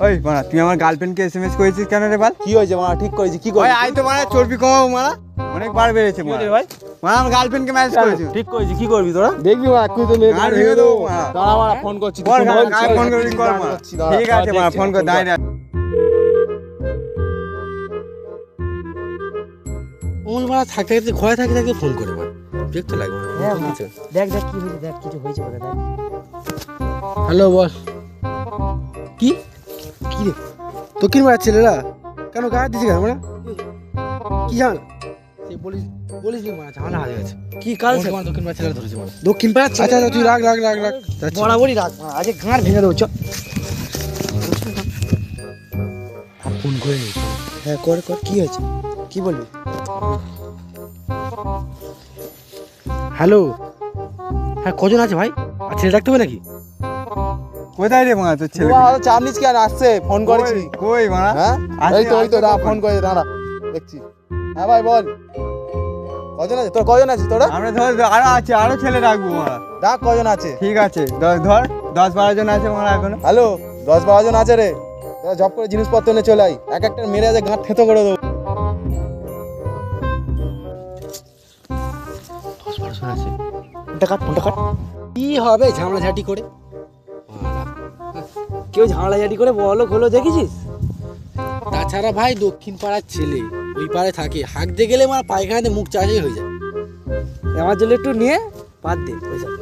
ওই মারা তুই আমার গার্লফ্রেন্ডকে এসএমএস করেছিস কেন রে বাল? কি হয়েছে মারা? ঠিক করেছি কি করেছি? আই তো মারা চর্বি কমাবো মারা। অনেক বার বেড়েছে কি মারা। ভাই? মারা আমার গার্লফ্রেন্ডকে ম্যাসেজ করেছি। ঠিক করেছি কি করবি তোরা? দেখবি মারা তুই তো গাড় ভেঙে দেবো দাঁড়া মারা ফোন করছি কর ফোন কর। করছি, ঠিক আছে মারা ফোন কর মারা থাকতে থাকতে ঘরে থাকতে থাকতে ফোন করে মার বিরক্ত লাগে হ্যাঁ, দেখ দেখ কি হয়েছে দেখ কিছু হয়েছে হ্যালো বল কি? কি রে? দক্ষিণ পাড়ার ছেলেরা কেন গায়ে দিছে কেন? মানে কি জান? সে বলিস বলিস নি মারা ঝামেলা হয়ে গেছে কি অমল দক্ষিণ পাড়ার ছেলেরা ধরেছে দক্ষিণ পাড়ার আচ্ছা তুই রাখ রাখ রাখ রাখ। বরাবরই রাখ আজকে গাঁড় ভেঙে দেবো চ। ফোন করে নি। হ্যাঁ কর কর কি হয়েছে? কি বলবি? হ্যালো? হ্যাঁ কজন আছে ভাই? আর ছেলে রাখতে হবে নাকি? কোথায় রে তোর ছেলে মারা চাপ কেন আসছে? ফোন করেছি। কই- হ্যাঁ? এই তো ওই তো ফোন করে দাঁড়া দেখছি। হ্যাঁ ভাই বল। কজন আছে? তোর কজন আছে? তোরা? আমরা ধর আরও আছে আরও ছেলে রাখব ডাক কজন আছে। ঠিক আছে দশ ধর দশ বারো জন আছে এখনও। হ্যালো দশ বারো জন আছে রে। জব করে জিনিসপত্র নিয়ে চলে আই এক একটা মেরে আছে গাঁট থেতো করে দেবো। দশ বারো জন আছে। কি হবে ঝামেলা ঝাঁটি করে। কেউ ঝামেলা ঝাটি করে বলো খোলো দেখেছিস? তাছাড়া ভাই দক্ষিণ পাড়ার ছেলে ওই পাড়ে থাকে। হাঁকতে গেলে আমার পায়খানাতে মুখ চাষই হয়ে যায়। আমার জন্য একটু নিয়ে বাদ দে ওইসব।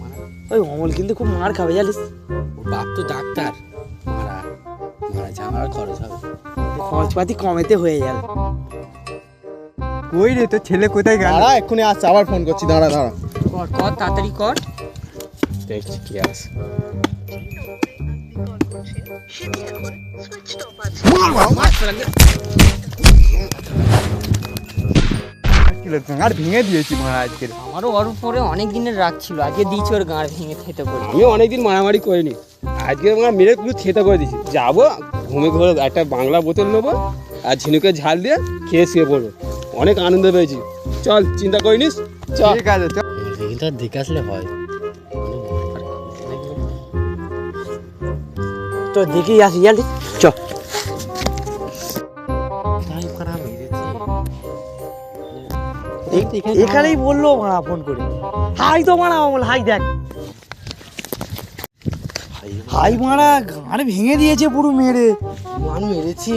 মারা। ওই অমল কিন্তু খুব মার খাবে জানিস? ওর বাপ তো ডাক্তার। মারা মারা ঝামেলার খরচ হবে খরচপাতি কমেতে হয়ে যাবে। কই রে তোর ছেলে কোথায় গেল? দাঁড়া এক্ষুনি আসছে আবার ফোন করছি দাঁড়া দাঁড়া। কর কর তাড়াতাড়ি কর। দেখছি কি আছে। আর ভেঙে দিয়েছি মারা আজকে আমারও ওর উপরে অনেক দিনের রাগ ছিল আজকে দিয়েছি ওর গাঁড় ভেঙে খেতে করে। আমি অনেকদিন মারামারি করিনি। আজকে আমরা মেরে পুরো থেতা করে দিছি যাব ঘুমে ঘুরে একটা বাংলা বোতল নেব আর ঝিনুকে ঝাল দিয়ে খেয়ে শুয়ে পড়ব। অনেক আনন্দ পেয়েছি। চল চিন্তা করিনিস চল। ঠিক আছে চল। দেখে আসলে হয়। তো দেখেই আসি জানিস চ। এখানেই বলল মারা ফোন করে। হাই তো মারা অমল হাই দেখ। হাই মারা গাঁড় ভেঙে দিয়েছে পুরো মেরে মান মেরেছি।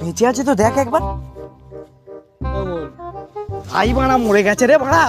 বেঁচে আছে তো দেখ একবার। হাই মারা মরে গেছে রে মারা।